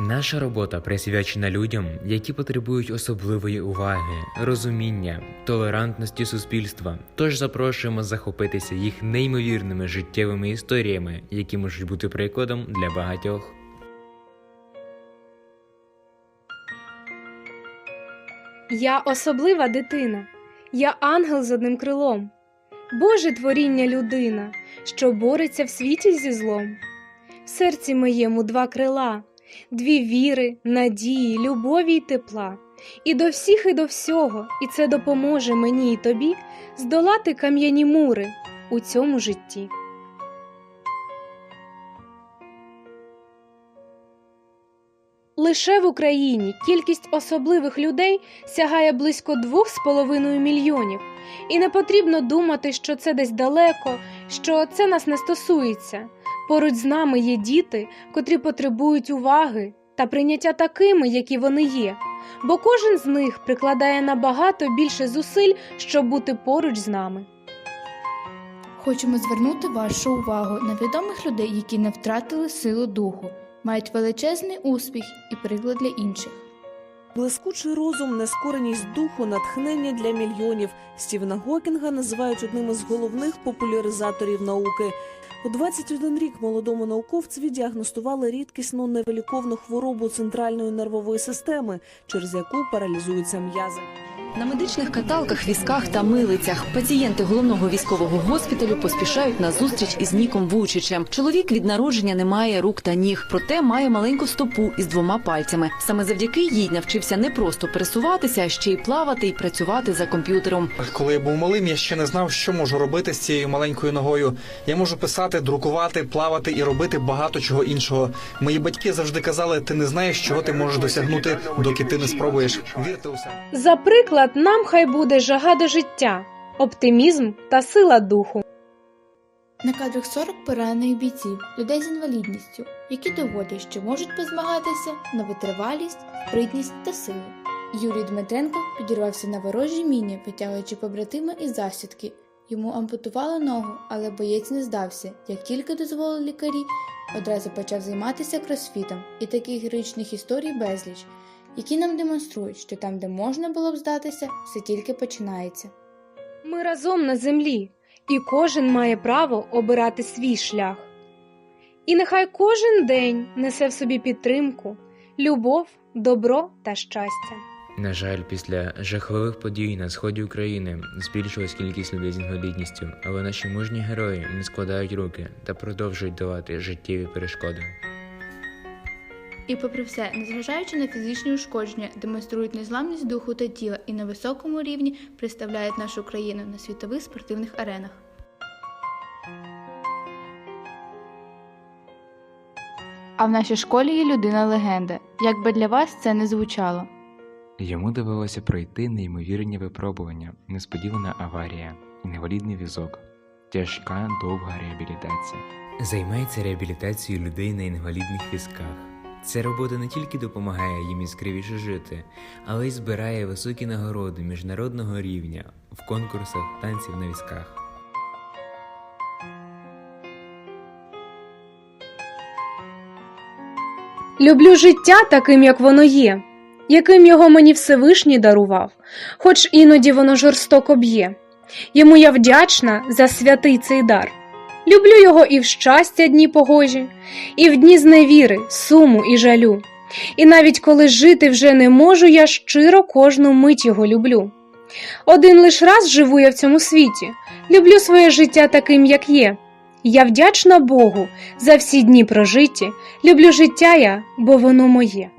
Наша робота присвячена людям, які потребують особливої уваги, розуміння, толерантності суспільства. Тож запрошуємо захопитися їх неймовірними життєвими історіями, які можуть бути прикладом для багатьох. Я особлива дитина, я ангел з одним крилом, Боже творіння людина, що бореться в світі зі злом. В серці моєму два крила, дві віри, надії, любові й тепла. І до всіх, і до всього, і це допоможе мені і тобі здолати кам'яні мури у цьому житті. Лише в Україні кількість особливих людей сягає близько 2,5 мільйонів, і не потрібно думати, що це десь далеко, що це нас не стосується. Поруч з нами є діти, котрі потребують уваги та прийняття такими, які вони є, бо кожен з них прикладає набагато більше зусиль, щоб бути поруч з нами. Хочемо звернути вашу увагу на відомих людей, які не втратили силу духу, мають величезний успіх і приклад для інших. Блискучий розум, нескореність духу, натхнення для мільйонів. Стівена Гокінга називають одним із головних популяризаторів науки. У 21 рік молодому науковцеві діагностували рідкісну невиліковну хворобу центральної нервової системи, через яку паралізуються м'язи. На медичних каталках, візках та милицях пацієнти головного військового госпіталю поспішають на зустріч із Ніком Вучичем. Чоловік від народження не має рук та ніг, проте має маленьку стопу із двома пальцями. Саме завдяки їй навчився не просто пересуватися, а ще й плавати і працювати за комп'ютером. Коли я був малим, я ще не знав, що можу робити з цією маленькою ногою. Я можу писати, друкувати, плавати і робити багато чого іншого. Мої батьки завжди казали: ти не знаєш, чого ти можеш досягнути, доки ти не спробуєш. Вірте у себе. За приклад, нам хай буде жага до життя, оптимізм та сила духу. На кадрах 40 поранених бійців, людей з інвалідністю, які доводять, що можуть позмагатися на витривалість, спритність та силу. Юрій Дмитренко підірвався на ворожій міні, витягуючи побратима із засідки. Йому ампутували ногу, але боєць не здався. Як тільки дозволили лікарі, одразу почав займатися кросфітом. І таких героїчних історій безліч, які нам демонструють, що там, де можна було б здатися, все тільки починається. Ми разом на землі, і кожен має право обирати свій шлях. І нехай кожен день несе в собі підтримку, любов, добро та щастя. На жаль, після жахливих подій на сході України збільшилась кількість людей з інвалідністю, але наші мужні герої не складають руки та продовжують долати життєві перешкоди. І попри все, незважаючи на фізичні ушкодження, демонструють незламність духу та тіла і на високому рівні представляють нашу країну на світових спортивних аренах. А в нашій школі є людина легенда. Як би для вас це не звучало. Йому довелося пройти неймовірні випробування, несподівана аварія, інвалідний візок, тяжка довга реабілітація. Займається реабілітацією людей на інвалідних візках. Ця робота не тільки допомагає їм іскривіше жити, але й збирає високі нагороди міжнародного рівня в конкурсах танців на візках. Люблю життя таким, як воно є, яким його мені Всевишній дарував, хоч іноді воно жорстоко б'є. Йому я вдячна за святий цей дар. Люблю його і в щастя дні погожі, і в дні зневіри, суму і жалю. І навіть коли жити вже не можу, я щиро кожну мить його люблю. Один лиш раз живу я в цьому світі, люблю своє життя таким, як є. Я вдячна Богу за всі дні прожиті, люблю життя я, бо воно моє.